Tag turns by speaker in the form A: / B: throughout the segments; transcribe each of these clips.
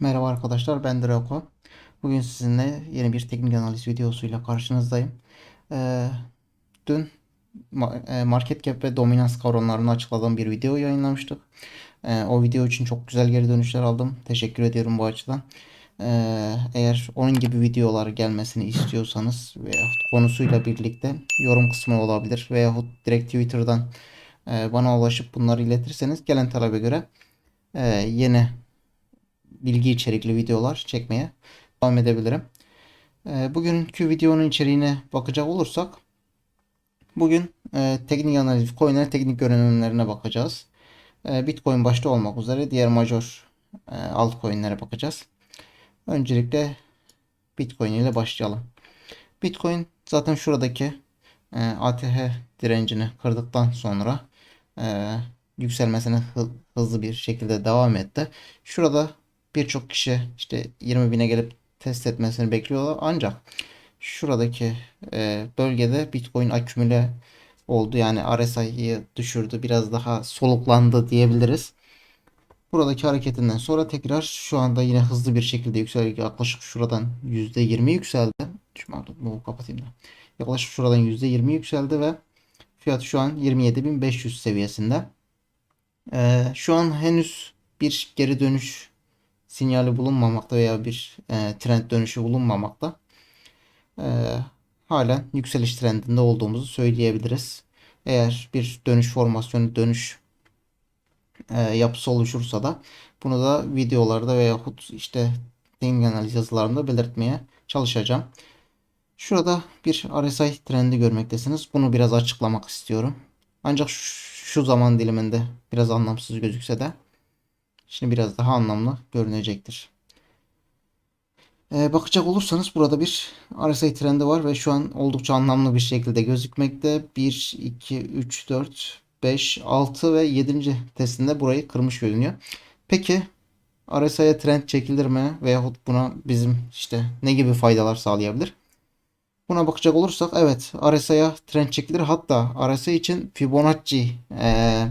A: Merhaba arkadaşlar ben Draco. Bugün sizinle yeni bir teknik analiz videosuyla karşınızdayım. Ee, dün e, market cap ve dominans kavramlarını açıkladığım bir video yayınlamıştık. Ee, o video için çok güzel geri dönüşler aldım. Teşekkür ediyorum bu açıdan. Ee, eğer onun gibi videolar gelmesini istiyorsanız veyahut konusuyla birlikte yorum kısmı olabilir veyahut direkt Twitter'dan e, bana ulaşıp bunları iletirseniz gelen talebe göre e, yeni bilgi içerikli videolar çekmeye devam edebilirim. Ee, Bugünkü videonun içeriğine bakacak olursak bugün e, teknik analiz, coinlerin teknik görünümlerine bakacağız. E, Bitcoin başta olmak üzere diğer major e, altcoinlere bakacağız. Öncelikle Bitcoin ile başlayalım. Bitcoin zaten şuradaki e, ATH direncini kırdıktan sonra e, yükselmesine hı- hızlı bir şekilde devam etti. Şurada birçok kişi işte 20 bine gelip test etmesini bekliyorlar. Ancak şuradaki e, bölgede Bitcoin akümüle oldu. Yani RSI'yi düşürdü. Biraz daha soluklandı diyebiliriz. Buradaki hareketinden sonra tekrar şu anda yine hızlı bir şekilde yükseldi. Yaklaşık şuradan %20 yükseldi. An bu kapatayım da. Yaklaşık şuradan %20 yükseldi ve fiyat şu an 27.500 seviyesinde. Ee, şu an henüz bir geri dönüş sinyali bulunmamakta veya bir e, trend dönüşü bulunmamakta. E, halen yükseliş trendinde olduğumuzu söyleyebiliriz. Eğer bir dönüş formasyonu, dönüş e, yapısı oluşursa da bunu da videolarda veyahut işte teknik analiz yazılarımda belirtmeye çalışacağım. Şurada bir RSI trendi görmektesiniz. Bunu biraz açıklamak istiyorum. Ancak şu zaman diliminde biraz anlamsız gözükse de Şimdi biraz daha anlamlı görünecektir. Ee, bakacak olursanız burada bir RSI trendi var ve şu an oldukça anlamlı bir şekilde gözükmekte. 1, 2, 3, 4, 5, 6 ve 7. testinde burayı kırmış görünüyor. Peki RSI'ye trend çekilir mi veyahut buna bizim işte ne gibi faydalar sağlayabilir? Buna bakacak olursak evet RSI'ye trend çekilir. Hatta RSI için Fibonacci e,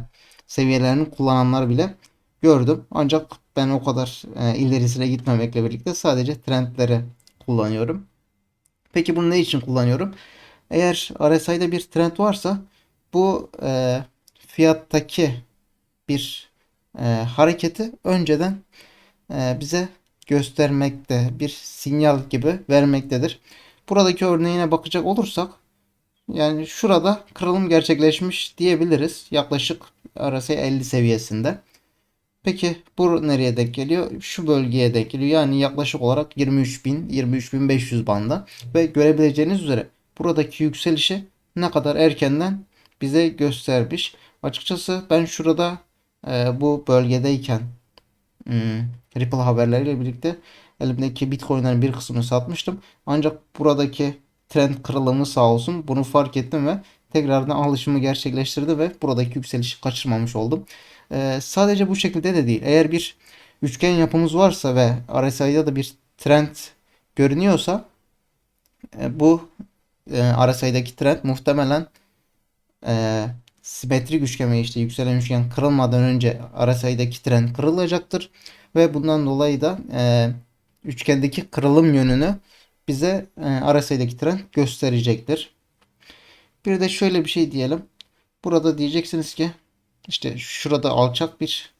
A: seviyelerini kullananlar bile gördüm. Ancak ben o kadar e, ilerisine gitmemekle birlikte sadece trendleri kullanıyorum. Peki bunu ne için kullanıyorum? Eğer RSI'de bir trend varsa bu e, fiyattaki bir e, hareketi önceden e, bize göstermekte, bir sinyal gibi vermektedir. Buradaki örneğine bakacak olursak yani şurada kırılım gerçekleşmiş diyebiliriz. Yaklaşık RSI 50 seviyesinde. Peki bu nereye denk geliyor? Şu bölgeye denk geliyor. Yani yaklaşık olarak 23.000 23.500 banda ve görebileceğiniz üzere buradaki yükselişi ne kadar erkenden bize göstermiş. Açıkçası ben şurada e, bu bölgedeyken hmm, Ripple haberleriyle birlikte elimdeki Bitcoin'lerin bir kısmını satmıştım. Ancak buradaki trend kırılımı sağ olsun bunu fark ettim ve tekrardan alışımı gerçekleştirdi ve buradaki yükselişi kaçırmamış oldum. Ee, sadece bu şekilde de değil. Eğer bir üçgen yapımız varsa ve RSI'da da bir trend görünüyorsa e, bu e, RSI'daki trend muhtemelen e, simetrik üçgen ve işte yükselen üçgen kırılmadan önce RSI'daki trend kırılacaktır. Ve bundan dolayı da e, üçgendeki kırılım yönünü bize e, RSI'deki trend gösterecektir. Bir de şöyle bir şey diyelim. Burada diyeceksiniz ki işte şurada alçak bir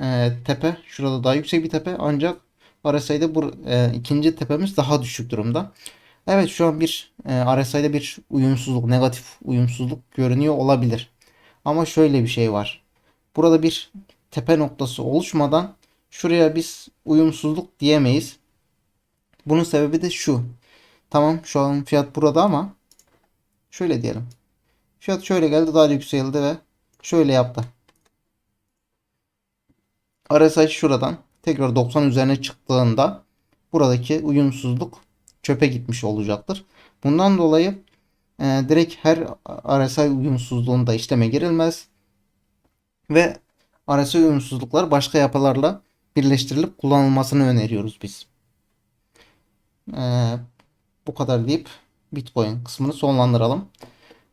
A: e, tepe. Şurada daha yüksek bir tepe. Ancak RSI'de bu e, ikinci tepemiz daha düşük durumda. Evet şu an bir e, RSI'de bir uyumsuzluk, negatif uyumsuzluk görünüyor olabilir. Ama şöyle bir şey var. Burada bir tepe noktası oluşmadan şuraya biz uyumsuzluk diyemeyiz. Bunun sebebi de şu. Tamam şu an fiyat burada ama şöyle diyelim. Fiyat şöyle geldi daha yükseldi ve şöyle yaptı. RSI şuradan tekrar 90 üzerine çıktığında buradaki uyumsuzluk çöpe gitmiş olacaktır. Bundan dolayı e, direkt her RSI uyumsuzluğunda işleme girilmez ve RSI uyumsuzluklar başka yapılarla birleştirilip kullanılmasını öneriyoruz biz. E, bu kadar deyip Bitcoin kısmını sonlandıralım.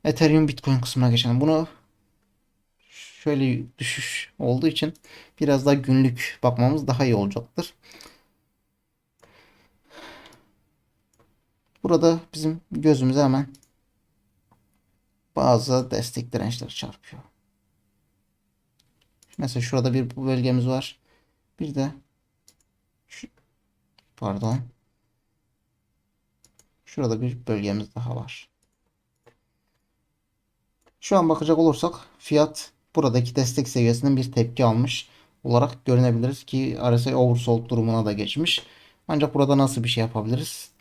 A: Ethereum Bitcoin kısmına geçelim. Bunu şöyle düşüş olduğu için biraz daha günlük bakmamız daha iyi olacaktır. Burada bizim gözümüze hemen bazı destek dirençleri çarpıyor. Mesela şurada bir bölgemiz var. Bir de şu, pardon. Şurada bir bölgemiz daha var. Şu an bakacak olursak fiyat buradaki destek seviyesinden bir tepki almış olarak görünebiliriz ki RSI oversold durumuna da geçmiş. Ancak burada nasıl bir şey yapabiliriz?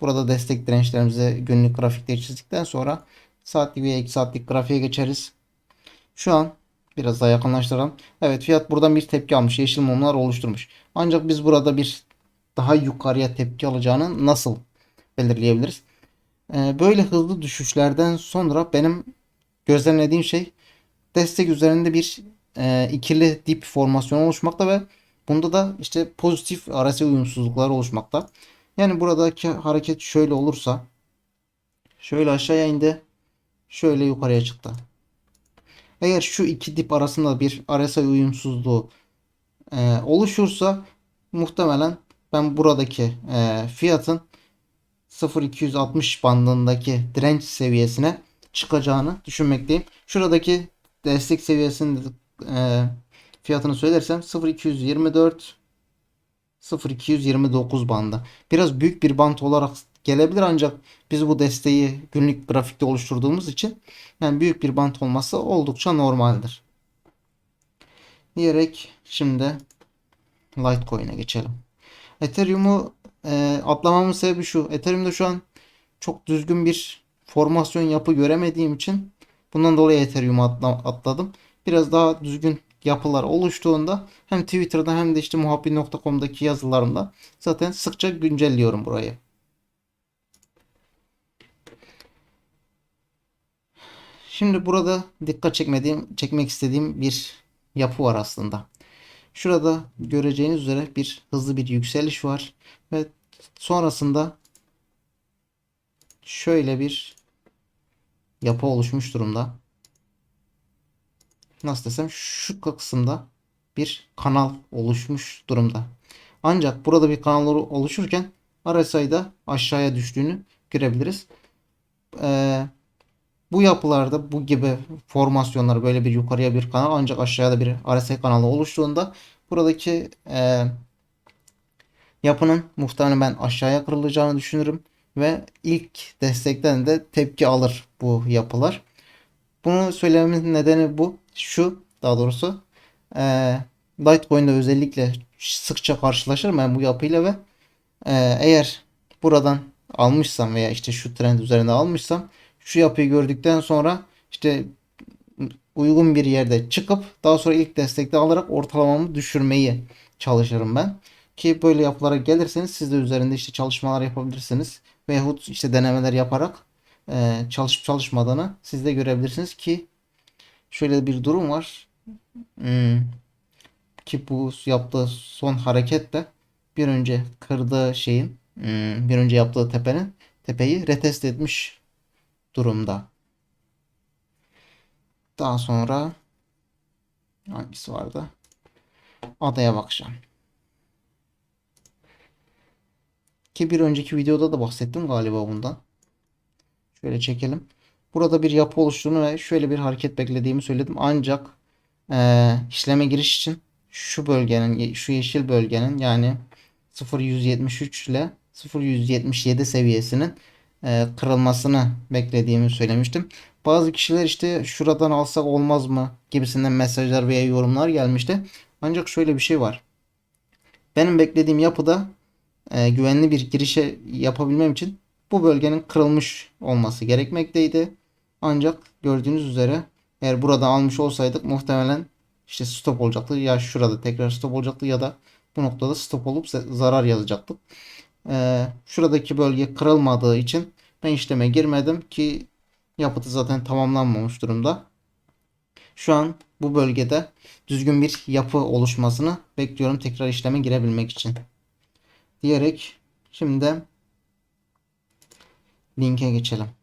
A: Burada destek dirençlerimizi günlük grafikte çizdikten sonra saatlik veya 2 saatlik grafiğe geçeriz. Şu an biraz daha yakınlaştıralım. Evet fiyat buradan bir tepki almış. Yeşil mumlar oluşturmuş. Ancak biz burada bir daha yukarıya tepki alacağını nasıl belirleyebiliriz? Ee, böyle hızlı düşüşlerden sonra benim gözlemlediğim şey destek üzerinde bir e, ikili dip formasyonu oluşmakta ve bunda da işte pozitif RSI uyumsuzluklar oluşmakta. Yani buradaki hareket şöyle olursa şöyle aşağıya indi şöyle yukarıya çıktı. Eğer şu iki dip arasında bir RSI uyumsuzluğu e, oluşursa muhtemelen ben buradaki e, fiyatın 0.260 bandındaki direnç seviyesine çıkacağını düşünmekteyim. Şuradaki destek seviyesinin e, fiyatını söylersem 0.224 0.229 bandı. Biraz büyük bir bant olarak gelebilir ancak biz bu desteği günlük grafikte oluşturduğumuz için yani büyük bir bant olması oldukça normaldir. Diyerek şimdi Litecoin'e geçelim. Ethereum'u e, atlamamın sebebi şu. Ethereum'da şu an çok düzgün bir formasyon yapı göremediğim için bundan dolayı Ethereum'u atladım. Biraz daha düzgün yapılar oluştuğunda hem Twitter'da hem de işte muhabbet.com'daki yazılarımda zaten sıkça güncelliyorum burayı. Şimdi burada dikkat çekmediğim, çekmek istediğim bir yapı var aslında. Şurada göreceğiniz üzere bir hızlı bir yükseliş var ve sonrasında şöyle bir yapı oluşmuş durumda. Nasıl desem şu kısımda bir kanal oluşmuş durumda. Ancak burada bir kanal oluşurken RSI'da aşağıya düştüğünü görebiliriz. Ee, bu yapılarda bu gibi formasyonlar böyle bir yukarıya bir kanal ancak aşağıda bir RSI kanalı oluştuğunda buradaki e, yapının muhtemelen ben aşağıya kırılacağını düşünürüm ve ilk destekten de tepki alır bu yapılar. Bunu söylememin nedeni bu. Şu daha doğrusu e, Litecoin'de özellikle sıkça karşılaşırım ben bu yapıyla ve e, eğer buradan almışsam veya işte şu trend üzerinde almışsam şu yapıyı gördükten sonra işte uygun bir yerde çıkıp daha sonra ilk destekte alarak ortalamamı düşürmeyi çalışırım ben. Ki böyle yapılara gelirseniz siz de üzerinde işte çalışmalar yapabilirsiniz. Veyahut işte denemeler yaparak e, çalışıp çalışmadığını siz de görebilirsiniz ki şöyle bir durum var. Hmm. Ki bu yaptığı son hareket de bir önce kırdığı şeyin hmm, bir önce yaptığı tepenin tepeyi retest etmiş durumda. Daha sonra hangisi vardı? Adaya bakacağım. Ki bir önceki videoda da bahsettim galiba bundan. Şöyle çekelim. Burada bir yapı oluştuğunu ve şöyle bir hareket beklediğimi söyledim. Ancak e, işleme giriş için şu bölgenin, şu yeşil bölgenin yani 0.173 ile 0.177 seviyesinin e, kırılmasını beklediğimi söylemiştim. Bazı kişiler işte şuradan alsak olmaz mı gibisinden mesajlar veya yorumlar gelmişti. Ancak şöyle bir şey var. Benim beklediğim yapıda e, güvenli bir girişe yapabilmem için bu bölgenin kırılmış olması gerekmekteydi. Ancak gördüğünüz üzere eğer burada almış olsaydık muhtemelen işte stop olacaktı. Ya şurada tekrar stop olacaktı ya da bu noktada stop olup zarar yazacaktık. Ee, şuradaki bölge kırılmadığı için ben işleme girmedim ki yapıtı zaten tamamlanmamış durumda. Şu an bu bölgede düzgün bir yapı oluşmasını bekliyorum tekrar işleme girebilmek için. Diyerek şimdi linke geçelim.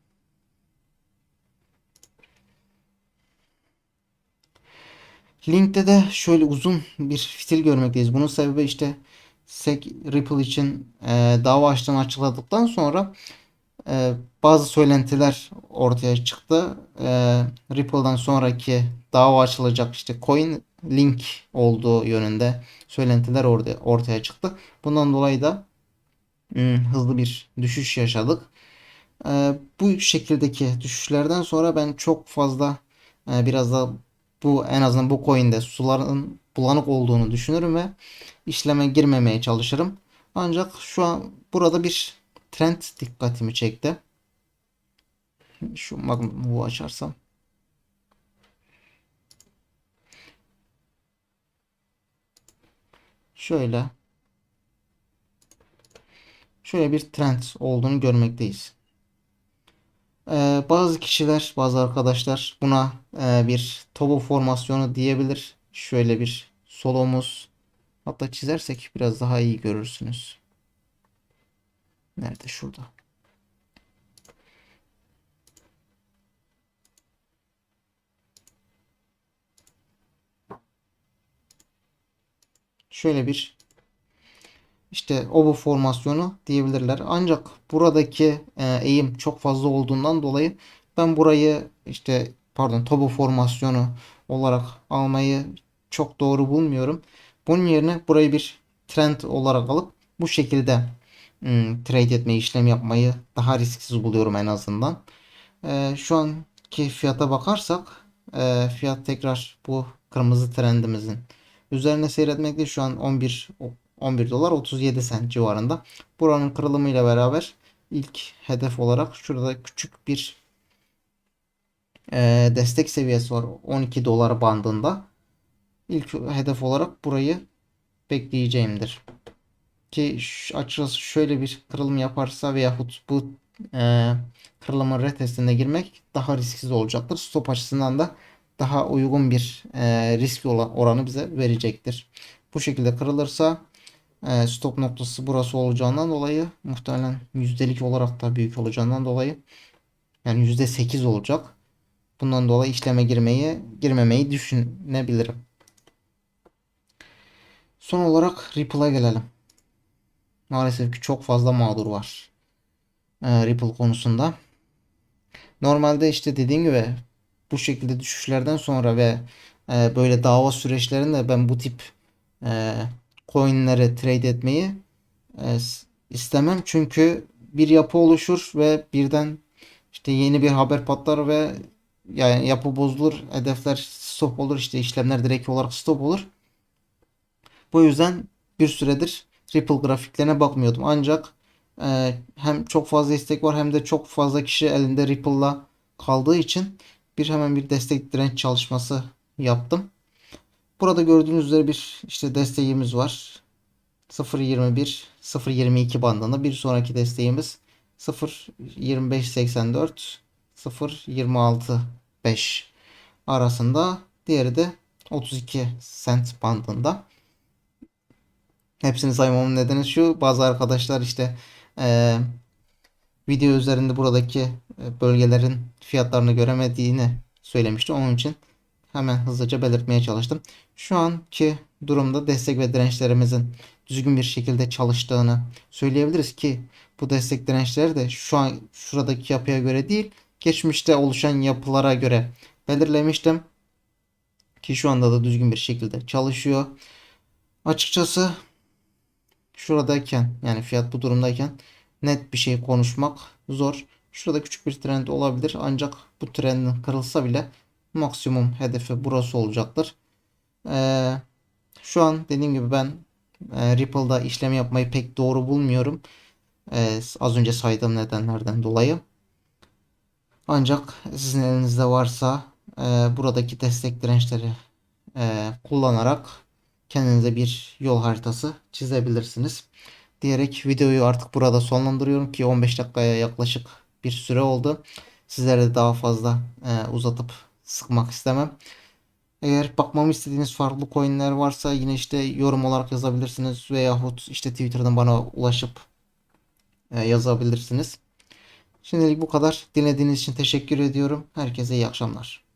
A: Linkte de şöyle uzun bir fitil görmekteyiz. Bunun sebebi işte SEC Ripple için e, dava açtığını açıkladıktan sonra e, bazı söylentiler ortaya çıktı. E, Ripple'dan sonraki dava açılacak işte coin link olduğu yönünde söylentiler orada ortaya çıktı. Bundan dolayı da hmm, hızlı bir düşüş yaşadık. E, bu şekildeki düşüşlerden sonra ben çok fazla e, biraz da bu en azından bu coin'de suların bulanık olduğunu düşünürüm ve işleme girmemeye çalışırım. Ancak şu an burada bir trend dikkatimi çekti. Şu Magnum'u açarsam. Şöyle. Şöyle bir trend olduğunu görmekteyiz. Ee, bazı kişiler, bazı arkadaşlar buna e, bir tobo formasyonu diyebilir. Şöyle bir solomuz. Hatta çizersek biraz daha iyi görürsünüz. Nerede? Şurada. Şöyle bir işte obo formasyonu diyebilirler. Ancak buradaki e, eğim çok fazla olduğundan dolayı ben burayı işte pardon tobo formasyonu olarak almayı çok doğru bulmuyorum. Bunun yerine burayı bir trend olarak alıp bu şekilde hmm, trade etme işlem yapmayı daha risksiz buluyorum en azından. E, şu anki fiyata bakarsak e, fiyat tekrar bu kırmızı trendimizin üzerine seyretmekte. Şu an 11 11 dolar 37 sent civarında. Buranın kırılımıyla beraber ilk hedef olarak şurada küçük bir e, destek seviyesi var 12 dolar bandında. İlk hedef olarak burayı bekleyeceğimdir. Ki açıkçası şöyle bir kırılım yaparsa veyahut bu e, kırılımın retestine girmek daha risksiz olacaktır. Stop açısından da daha uygun bir e, risk oranı bize verecektir. Bu şekilde kırılırsa e, stop noktası burası olacağından dolayı muhtemelen yüzdelik olarak da büyük olacağından dolayı yani yüzde sekiz olacak. Bundan dolayı işleme girmeyi girmemeyi düşünebilirim. Son olarak Ripple'a gelelim. Maalesef ki çok fazla mağdur var. E, Ripple konusunda. Normalde işte dediğim gibi bu şekilde düşüşlerden sonra ve e, böyle dava süreçlerinde ben bu tip e, coinlere trade etmeyi e, istemem. Çünkü bir yapı oluşur ve birden işte yeni bir haber patlar ve yani yapı bozulur, hedefler stop olur, işte işlemler direkt olarak stop olur. Bu yüzden bir süredir Ripple grafiklerine bakmıyordum. Ancak e, hem çok fazla istek var hem de çok fazla kişi elinde Ripple'la kaldığı için bir hemen bir destek direnç çalışması yaptım. Burada gördüğünüz üzere bir işte desteğimiz var. 0.21 0.22 bandında bir sonraki desteğimiz 0.2584 0.26.5 arasında diğeri de 32 cent bandında. Hepsini saymamın nedeni şu bazı arkadaşlar işte e, video üzerinde buradaki bölgelerin fiyatlarını göremediğini söylemişti. Onun için hemen hızlıca belirtmeye çalıştım. Şu anki durumda destek ve dirençlerimizin düzgün bir şekilde çalıştığını söyleyebiliriz ki bu destek dirençleri de şu an şuradaki yapıya göre değil geçmişte oluşan yapılara göre belirlemiştim. Ki şu anda da düzgün bir şekilde çalışıyor. Açıkçası şuradayken yani fiyat bu durumdayken net bir şey konuşmak zor. Şurada küçük bir trend olabilir ancak bu trendin kırılsa bile maksimum hedefi burası olacaktır. Ee, şu an dediğim gibi ben e, Ripple'da işlem yapmayı pek doğru bulmuyorum. Ee, az önce saydığım nedenlerden dolayı. Ancak sizin elinizde varsa e, buradaki destek dirençleri e, kullanarak kendinize bir yol haritası çizebilirsiniz. Diyerek videoyu artık burada sonlandırıyorum ki 15 dakikaya yaklaşık bir süre oldu. Sizlere daha fazla e, uzatıp sıkmak istemem. Eğer bakmamı istediğiniz farklı coinler varsa yine işte yorum olarak yazabilirsiniz veyahut işte Twitter'dan bana ulaşıp e, yazabilirsiniz. Şimdilik bu kadar. Dinlediğiniz için teşekkür ediyorum. Herkese iyi akşamlar.